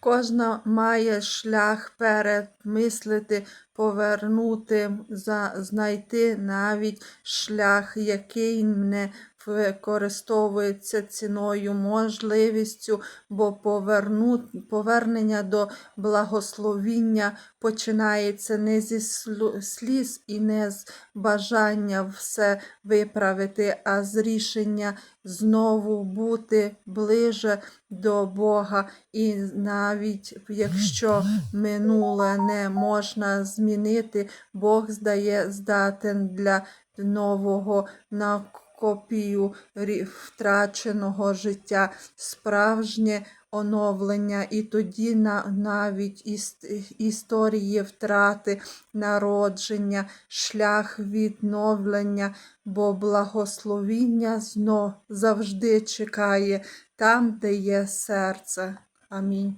Кожна має шлях перемислити, повернути, за, знайти навіть шлях, який не використовується ціною, можливістю, бо поверну, повернення до благословіння починається не зі сліз і не з бажання все виправити, а з рішення знову бути ближе до Бога. І навіть якщо минуле не можна змінити, Бог здає здатен для нового на копію втраченого життя, справжнє оновлення, і тоді на, навіть іс- історії втрати, народження, шлях відновлення, бо благословіння знов завжди чекає там, де є серце. Амінь.